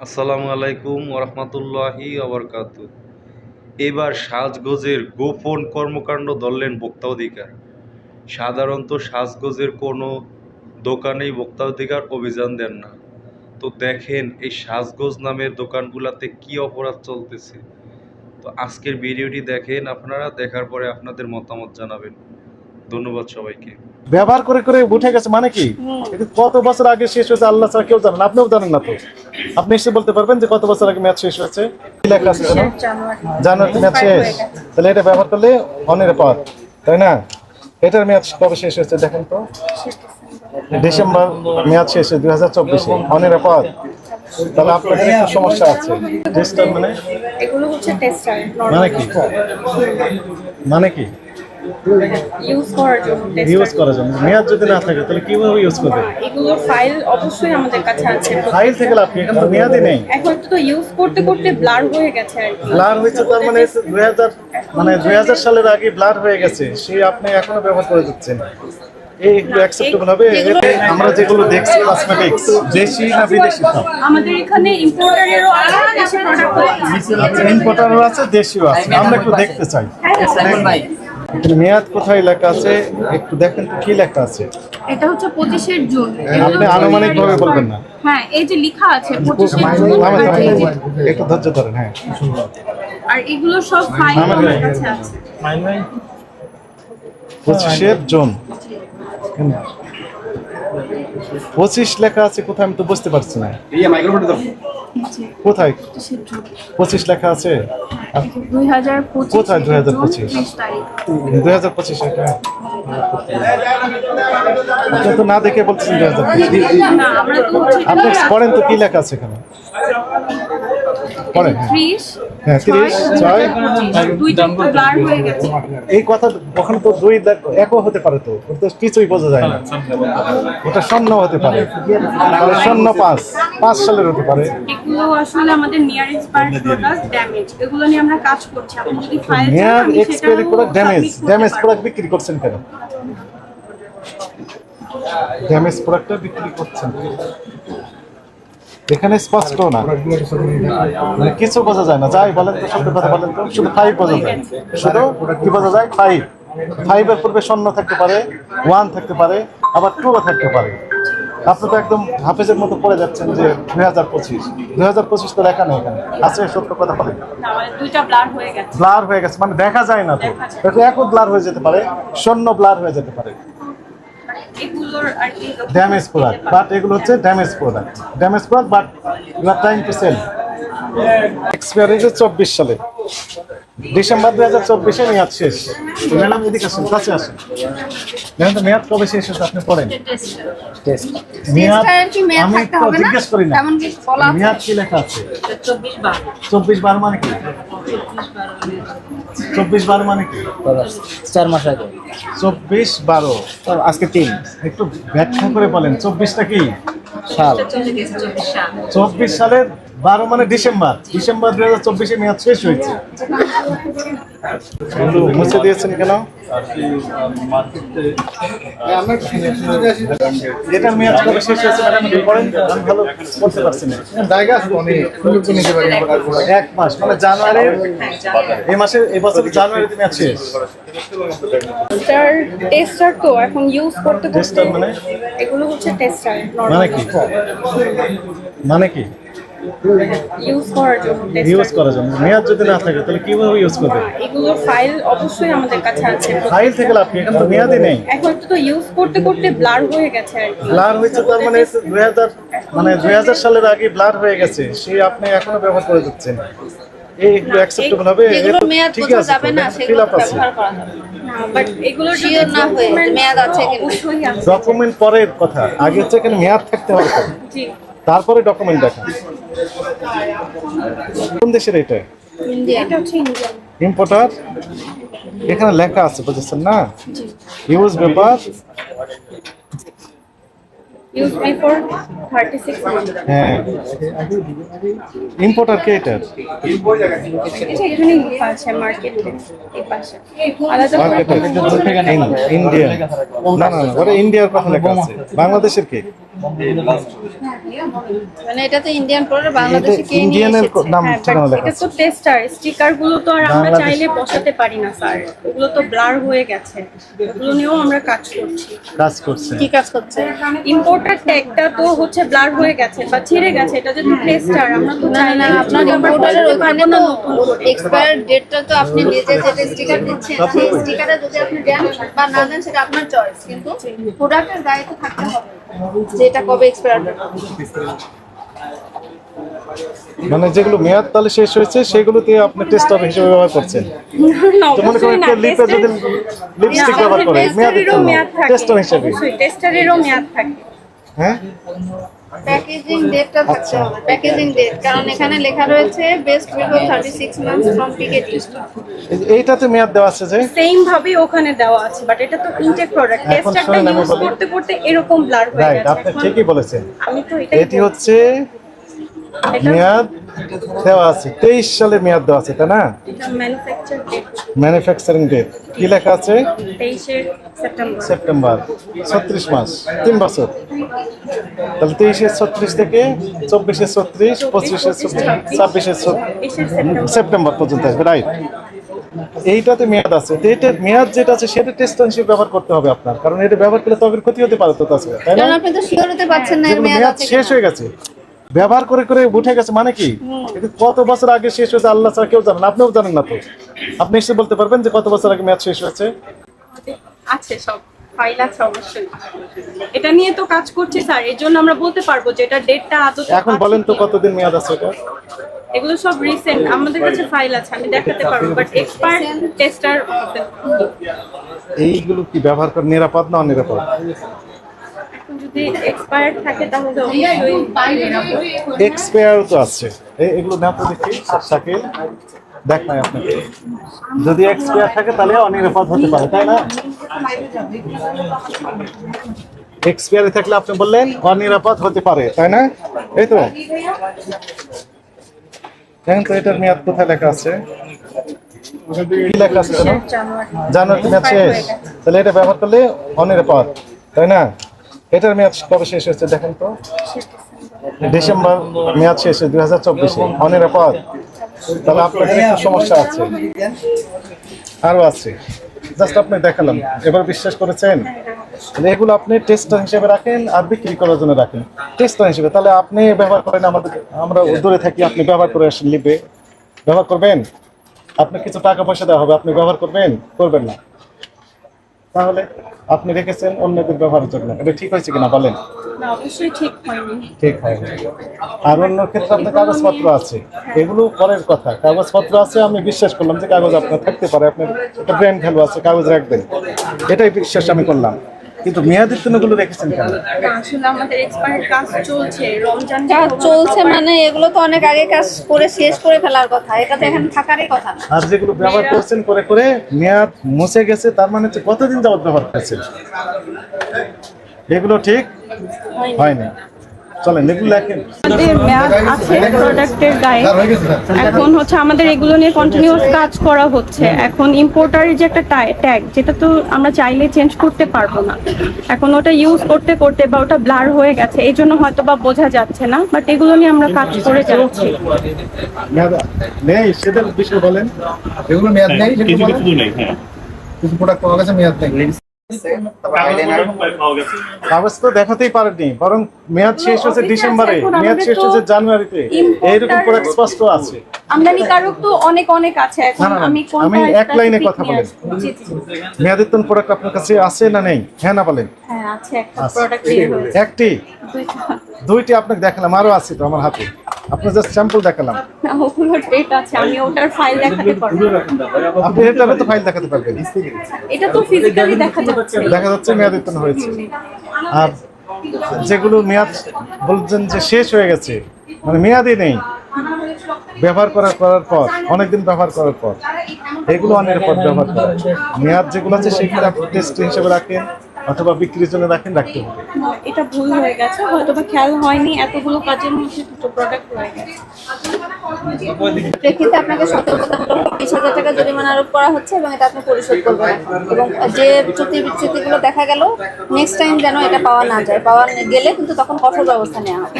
আসসালামু আলাইকুম ওরহমতুল্লাহি আবরকাত এবার সাজগোজের গোপন কর্মকাণ্ড ধরলেন ভোক্তাধিকার সাধারণত সাজগোজের কোনো দোকানেই ভোক্তাধিকার অভিযান দেন না। তো দেখেন এই সাজগোজ নামের দোকানগুলোতে কি অপরাধ চলতেছে। তো আজকের ভিডিওটি দেখেন আপনারা দেখার পরে আপনাদের মতামত জানাবেন। ধন্যবাদ সবাইকে। ব্যবহার করে করে উঠে গেছে মানে কি? কত বছর আগে শেষ হয়েছে আল্লাহ ছাড়া কেউ জানেন আপনিও জানেন না তো? আপনি এসে বলতে পারবেন যে কত বছর আগে ম্যাচ শেষ হয়েছে? কি লেখা আছে জানো ম্যাচ শেষ। তাহলে এটা ব্যবহার করলে অনিরাপদ তাই না? এটার ম্যাচ কবে শেষ হয়েছে দেখেন তো? ডিসেম্বর ম্যাচ শেষ দুই হাজার চব্বিশে। অনিরাপদ তাহলে আপনাদের একটু সমস্যা আছে? টেস্টার মানে? এগুলো মানে কি? মানে কি? ইউজ করার জন্য ইউজ করার জন্য। মেয়াদ যদি না থাকে তাহলে কীভাবে ইউজ করবে? এগুলোর ফাইল অবশ্যই আমাদের কাছে আছে। ফাইল থেকে লাভ কি? এখানে তো মেয়াদই নেই? এখন তো ইউজ করতে করতে ব্লার হয়ে গেছে আর কি। ব্লার হয়েছে তার মানে দুই হাজার মানে দুই হাজার সালের আগে ব্লার হয়ে গেছে সেই আপনি এখনও ব্যবহার করে একটু অ্যাকসেপ্টেবল হবে? আমরা যেগুলো দেখছি কসমেটিক্স দেশি না বিদেশি সব? আমাদের এখানে ইম্পোর্টারেরও আছে দেশি প্রোডাক্টও আছে। আচ্ছা ইম্পোর্টারও আছে দেশিও আছে। আমরা একটু দেখতে চাই। এখানে মেয়াদ কোথায় লেখা আছে? একটু দেখেন তো কি লেখা আছে। এটা হচ্ছে পঁচিশের জুন। আপনি আনুমানিক ভাবে বলবেন না। হ্যাঁ এই যে লেখা আছে পঁচিশের জুন। থামেন, আর এই যে- থামেন, একটু ধৈর্য ধরেন হ্যাঁ আর এগুলো সব ফাইল আমার কাছে আছে। পঁচিশের জুন। পঁচিশ লেখা আছে কোথায় আমি তো বুঝতে পারছি না। কোথায়? পঁচিশ লেখা আছে? কোথায় দুই হাজার পঁচিশ কোথায় 2025? ত্রিশ তারিখ। দুই হাজার পঁচিশ আপনি তো না দেখে বলছেন দুই হাজার আপনি পড়েন তো কি লেখা আছে এখানে? পড়েন। হ্যাঁ। ত্রিশ হ্যাঁ, 30, ছয়। দুইটা একটু ব্লার হয়ে গেছে। এই কথা তো দুই একও হতে পারে তো ওটা তো কিছুই বোঝা যায় না। ওটা শূন্য হতে পারে পাঁচ পাঁচ সালের হতে পারে। এগুলো আসলে আমাদের নিয়ার এক্সপায়ার্ড প্রোডাক্ট ড্যামেজ এগুলো নিয়ে আমরা কাজ করছি। আপনি যদি ফাইল মেয়াদ expiry product damage damage product বিক্রি করছেন কেন? ড্যামেজ প্রোডাক্টটা বিক্রি করছেন। এখানে স্পষ্ট না। মানে কিছু বোঝা যায় না। যাই বলেন তো সত্য কথা বলেন তো শুধু ফাইভ বোঝা যায়। শুধু কি বোঝা যায়? ফাইভ ফাইভের পূর্বে শূন্য থাকতে পারে ওয়ান থাকতে পারে আবার টুও থাকতে পারে। আপনি তো একদম হাফেজের মতো পড়ে যাচ্ছেন যে দুই হাজার পঁচিশ। দুই হাজার পঁচিশ তো লেখা নেই এখানে। আছে সত্য কথা বলেন। ব্লার হয়ে গেছে। ব্লার হয়ে গেছে মানে দেখা যায় না তো। এটা একও ব্লার হয়ে যেতে পারে শূন্য ব্লার হয়ে যেতে পারে। ড্যামেজ প্রোডাক্ট বাট এগুলো হচ্ছে damage product damage product but you are trying to sell expiry চব্বিশ সালে। ডিসেম্বর দুই হাজার চব্বিশে মেয়াদ শেষ। ম্যাডাম এদিকে আসেন কাছে আসেন। দেখেন তো মেয়াদ কবে শেষ হয়েছে? আপনি পড়েন। মেয়াদ আমি তো জিজ্ঞেস করি না? মেয়াদ কি লেখা আছে? চব্বিশ বার মানে কি? চব্বিশ বারো মানে কি? চার মাস আগে। চব্বিশ বারো। আজকে তিন। একটু ব্যাখ্যা করে বলেন চব্বিশটা কি? সাল। চব্বিশ সালের বারো মানে ডিসেম্বর। ডিসেম্বর দুই হাজার চব্বিশে মেয়াদ শেষ হয়েছে। মুছে দিয়েছেন কেন? এটার মেয়াদ কবে শেষ হয়েছে ম্যাডাম বলেন আমি ভালো বলতে পারছি না। জায়গা আছে অনেক সুযোগ নিতে পারি এক মাস মানে জানুয়ারি এই মাসে এই বছর জানুয়ারিতে মেয়াদ শেষ। টেস্টার টেস্টার তো এখন ইউজ করতে করতে মানে? এগুলো হচ্ছে টেস্টার মানে কি? মানে কি? ইউজ করার জন্য ইউজ করার জন্য মেয়াদ যদি না থাকে তাহলে কীভাবে ইউজ করবে? এগুলোর ফাইল অবশ্যই আমাদের কাছে আছে। ফাইল থেকে লাভ কি? এখানে তো মেয়াদই নেই। এখন তো ইউজ করতে করতে ব্লার হয়ে গেছে আর কি। ব্লার হয়েছে তার মানে দুই হাজার মানে দুই হাজার সালের আগে ব্লার হয়ে গেছে। সেই আপনি এখনও ব্যবহার করে দিচ্ছেন এই একটু অ্যাকসেপ্টেবল হবে যেগুলোর মেয়াদ ঠিক আছে যাবে না ফিল সেগুলো আপ আছে। ব্যবহার করা যাবে। বাট এগুলোর যদি না হয়ে মেয়াদ আছে কিনা। ডকুমেন্ট পরের কথা আগে হচ্ছে এখানে মেয়াদ থাকতে হবে। জি। তারপরে ডকুমেন্ট দেখা কোন দেশের এটা? ইন্ডিয়ান। এটা হচ্ছে ইন্ডিয়ান। ইম্পোর্টার? এখানে লেখা আছে বুঝেছেন না? Use paper. ইউজ হ্যাঁ। ইম্পোর্টার কে এটার এটা এখানে লেখা আছে মার্কেট এই পাশে। আলাদা করে ইন্ডিয়া না না না ওটা ইন্ডিয়ার কথা লেখা আছে। বাংলাদেশের কে? মানে এটা তো ইন্ডিয়ান প্রোডাক্ট বাংলাদেশে কে ইন্ডিয়ানের নাম হ্যাঁ, ঠিকানা লেখা এটা তো টেস্টার স্টিকারগুলো তো আর আমরা চাইলে বসাতে পারি না স্যার। ওগুলো তো ব্লার হয়ে গেছে। ওগুলো নিয়েও আমরা কাজ করছি। কাজ করছে। কি কাজ করছে? ইম্পোর্টার ট্যাগটা তো হচ্ছে ব্লার হয়ে গেছে বা ছিঁড়ে গেছে এটা যদি টেস্টার আমরা তো না চাইলে না আপনার ইম্পোর্টারের ওখানে তো এক্সপায়ার ডেটটা তো আপনি নিজে যেটা স্টিকার দিচ্ছেন। সেই স্টিকারে যদি আপনি দেন বা না দেন সেটা আপনার চয়েস কিন্তু প্রোডাক্টের গায়ে তো থাকতে হবে। যে এটা কবে এক্সপায়ার মানে যেগুলো মেয়াদ তাহলে শেষ হয়েছে সেগুলো সেগুলোতে আপনি টেস্টার হিসেবে ব্যবহার করছেন। তো মনে করেন কেউ লিপে যদি লিপস্টিক ব্যবহার করে মেয়াদের টেস্টারেরও জন্য মেয়াদ থাকে। টেস্টার হিসেবে। টেস্টারেরও মেয়াদ থাকে। হ্যাঁ? প্যাকেজিং ডেটটা থাকতে হবে প্যাকেজিং ডেট কারণ এখানে লেখা রয়েছে বেস্ট বিফোর 36 মান্থস ফ্রম এই- এইটাতে মেয়াদ দেওয়া আছে যে? সেম ভাবে ওখানে দেওয়া আছে বাট এটা তো ইনটেক প্রোডাক্ট টেস্টারটা ইউজ করতে করতে এরকম ব্লার হয়ে রাইট গেছে। আপনি ঠিকই বলেছেন। আমি তো এটাই এটি হচ্ছে এটা মেয়াদ দেওয়া আছে তেইশ সালে মেয়াদ দেওয়া আছে তাই না? ম্যানুফ্যাকচারিং ডেট কি লেখা আছে? সেপ্টেম্বর। সেপ্টেম্বর ছত্রিশ মাস তিন বছর। তাহলে তেইশে ছত্রিশ থেকে চব্বিশে ছত্রিশ পঁচিশে ছাব্বিশে সেপ্টেম্বর। সেপ্টেম্বর পর্যন্ত আসবে রাইট এইটাতে মেয়াদ আছে। তো এটার মেয়াদ যেটা আছে সেটা টেস্ট হিসেবে ব্যবহার করতে হবে আপনার। কারণ এটা ব্যবহার করলে তবে ক্ষতি হতে পারে তো তাছাড়া তাই না? আপনি তো শিওর হতে পারছেন না মেয়াদ মেয়াদ শেষ হয়ে গেছে। ব্যবহার করে করে উঠে গেছে মানে কি? কত বছর আগে শেষ হয়েছে আল্লাহ ছাড়া কেউ জানেন আপনিও জানেন না তো। আপনি এসে বলতে পারবেন যে কত বছর আগে মেয়াদ শেষ হয়েছে? আছে সব ফাইল আছে অবশ্যই। এটা নিয়ে তো কাজ করছি স্যার এর জন্য আমরা বলতে পারব যে এটা ডেটটা আদৌ এখন বলেন তো কতদিন মেয়াদ আছে এটা? এগুলো সব রিসেন্ট আমাদের কাছে ফাইল আছে আমি দেখাতে পারব বাট এক্সপায়ার টেস্টার এইগুলো কি ব্যবহার করে নিরাপদ না অনিরাপদ? যদি এক্সপায়ার থাকে তাহলে অবশ্যই এক্সপায়ার তো আছে। এগুলো না তো দেখি শাকিল দেখ নাই আপনাকে। যদি এক্সপায়ার থাকে তাহলে অনিরাপদ হতে পারে তাই না? এক্সপায়ারে থাকলে আপনি বললেন অনিরাপদ হতে পারে তাই না? এই তো। দেখেন তো এটার মেয়াদ কোথায় লেখা আছে? কি লেখা আছে? জানুয়ারি। মেয়াদ শেষ। তাহলে এটা ব্যবহার করলে অনিরাপদ তাই না? এটার মেয়াদ কবে শেষ হয়েছে দেখেন তো? ডিসেম্বর মেয়াদ শেষে দুই হাজার চব্বিশে। অনিরাপদ। তাহলে আপনার একটু সমস্যা আছে। আরও আছে। জাস্ট আপনি দেখালাম। এবার বিশ্বাস করেছেন? এগুলো আপনি টেস্টার হিসেবে রাখেন আর বিক্রি করার জন্য রাখেন। টেস্টার হিসেবে। তাহলে আপনি ব্যবহার করেন আমাদের আমরা দূরে থাকি, আপনি ব্যবহার করে আসেন লিবে। ব্যবহার করবেন? আপনার কিছু টাকা পয়সা দেওয়া হবে, আপনি ব্যবহার করবেন? করবেন না। তাহলে আপনি রেখেছেন অন্যদের ব্যবহারের জন্য। এটা ঠিক হয়েছে কিনা বলেন? ঠিক হয়নি। হয় আর অন্য ক্ষেত্রে আপনার কাগজপত্র আছে। এগুলো পরের কথা। কাগজপত্র আছে আমি বিশ্বাস করলাম যে কাগজ আপনার থাকতে পারে। আপনার একটা ব্রেন ভ্যালু আছে কাগজ রাখবেন। এটাই বিশ্বাস আমি করলাম। কিন্তু মেয়াদের জন্যগুলো রেখেছেন কেন? আসলে আমাদের এক্সপায়ার কাজ চলছে রমজান কাজ চলছে মানে এগুলো তো অনেক আগে কাজ করে শেষ করে ফেলার কথা এটা তো এখানে থাকারই কথা না। আর যেগুলো ব্যবহার করছেন করে করে মেয়াদ মুছে গেছে তার মানে হচ্ছে কতদিন যাবত ব্যবহার করছেন? এগুলো ঠিক হয়নি। চলেন এগুলো লেখেন আমাদের আছে প্রোডাক্টের গায়ে। এখন হচ্ছে আমাদের এগুলো নিয়ে কন্টিনিউয়াস কাজ করা হচ্ছে। এখন ইম্পোর্টারের যে একটা ট্যাগ যেটা তো আমরা চাইলে চেঞ্জ করতে পারব না। এখন ওটা ইউজ করতে করতে বা ওটা ব্লার হয়ে গেছে এই জন্য হয়তো বা বোঝা যাচ্ছে না বাট এগুলো নিয়ে আমরা কাজ করে যাচ্ছি। নেই সেটার বিষয়ে বলেন। এগুলো মেয়াদ নেই কিছু কিছু নেই হ্যাঁ। কিছু প্রোডাক্ট পাওয়া গেছে মেয়াদ নেই। কাগজ তো দেখাতেই পারেনি বরং মেয়াদ শেষ অফিসে ডিসেম্বরে। মেয়াদ শেষ জানুয়ারিতে। এইরকম করে স্পষ্ট আছে। আমদানিকারক তো অনেক অনেক আছে। এখন না, না, না, আমি আমি এক লাইনে কথা বলেন। মেয়াদিতন প্রোডাক্ট আপনার কাছে আছে না নেই? হ্যাঁ না বলেন। হ্যাঁ আছে একটা প্রোডাক্ট একটি? দুইটি আপনাকে দেখালাম আরও আছে তো আমার হাতে। আপনার জাস্ট স্যাম্পল দেখালাম। না, ওগুলোর ডেট আছে আমি ওটার ফাইল দেখাতে পারব। আপনি এটারও তো ফাইল দেখাতে পারবেন। এটা তো ফিজিক্যালি দেখা যাচ্ছে। দেখা যাচ্ছে মেয়াদিতন হয়েছে। আর যেগুলো মেয়াদ বলছেন যে শেষ হয়ে গেছে মানে মেয়াদই নেই। ব্যবহার করার করার পর অনেকদিন ব্যবহার করার পর এগুলো অনেক পর ব্যবহার করা। মেয়াদ যেগুলো আছে সেগুলো আপনি টেস্ট হিসেবে রাখেন। অথবা বিক্রির জন্য রাখেন রাখতে হবে। এটা ভুল হয়ে গেছে হয়তো বা খেয়াল হয়নি এতগুলো কাজের মধ্যে দুটো প্রোডাক্ট হয়ে গেছে। প্রেক্ষিতে আপনাকে সতর্কতামূলক বিশ হাজার টাকা জরিমানা আরোপ করা হচ্ছে এবং এটা আপনি পরিশোধ করবেন। এবং যে চুক্তি বিচ্যুতিগুলো দেখা গেল নেক্সট টাইম যেন এটা পাওয়া না যায় পাওয়া গেলে কিন্তু তখন কঠোর ব্যবস্থা নেওয়া হবে।